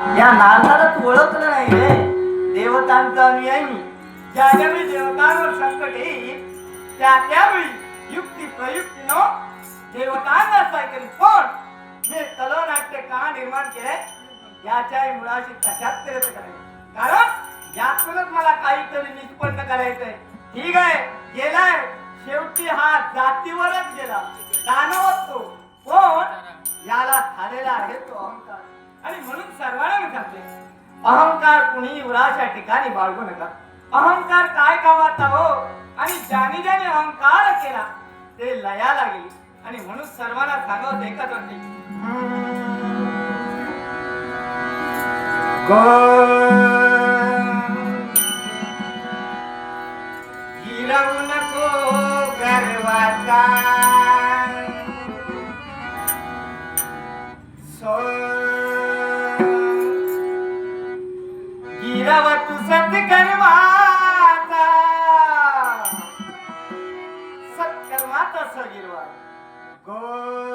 या नारदाला तू ओळखलं नाही रे. देवतांचा अनुयायी. ज्या ज्यावेळी देवतांवर संकट येईल त्या त्यावेळी युक्ती प्रयुक्तीनं देवतांना सायकल कोण मी तलनाट्य का निर्माण केले याच्या मुळाशी कशात तरी करायचं. कारण यातूनच मला काहीतरी निष्पन्न करायचंय. ठीक आहे गेलाय. शेवटी हा जातीवरच गेला. दानवच तो पण याला झालेला आहे तो अहंकार. आणि म्हणून सर्वांना विचारले अहंकार कुणी उराच्या ठिकाणी बाळगू नका. अहंकार काय कामाचा हो? आणि ज्याने ज्याने अहंकार केला ते लयाला गेली. आणि म्हणून सर्वांना सांगत एकच होते गिरवू नको गर्वाचा. गिरव तू सत्कर्माचा सत्कर्माचा सगिरवा गो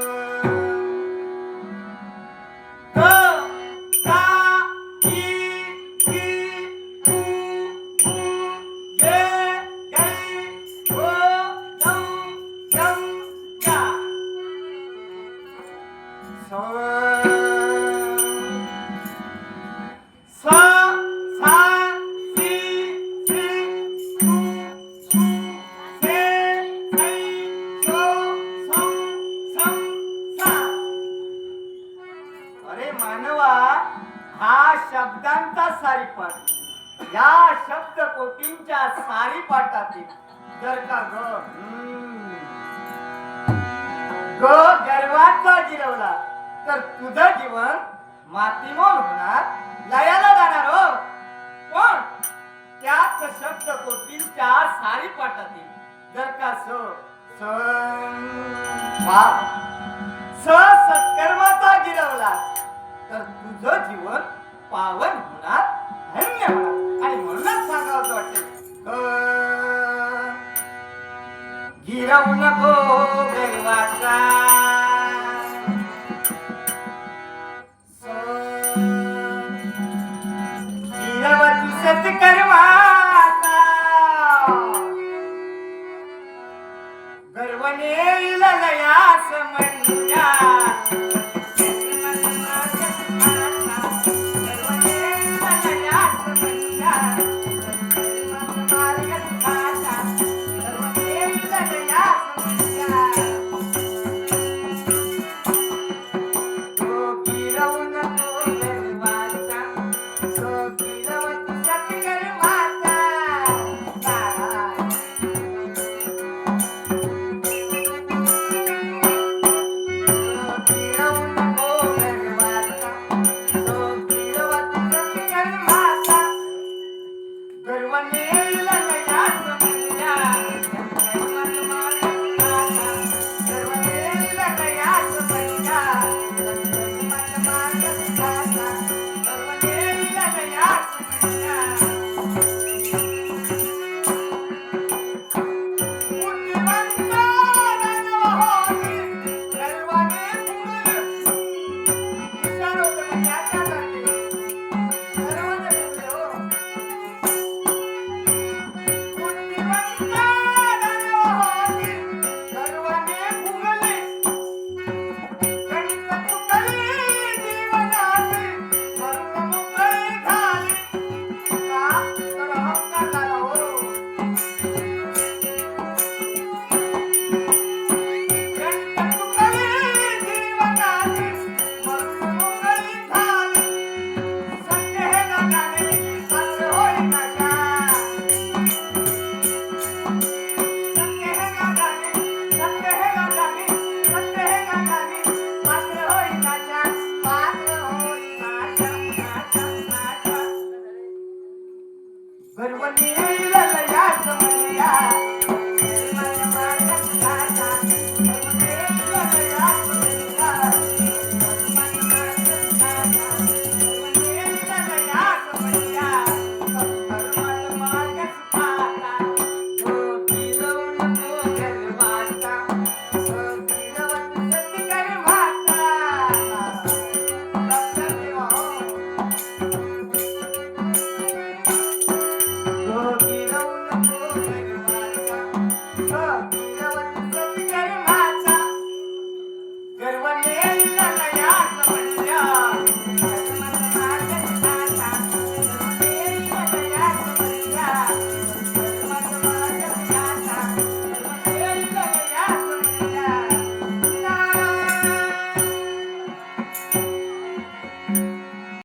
अरे मानवा हा शब्दांचा सारीपाठ. या शब्द कोटींच्या सारीपाठातील जर का ग ग गर्वाचा गिरवला तर तुझं जीवन मातीमोल होणार लयाला जाणार हो. पण त्याच शब्द कोटींच्या सारीपाठातील जर का स स वा. सत्कर्माचा गिरवला. तर तुझं जीवन पावन होणार धन्य होणार. आणि म्हणूनच सांगावं वाटते गिरवू नको.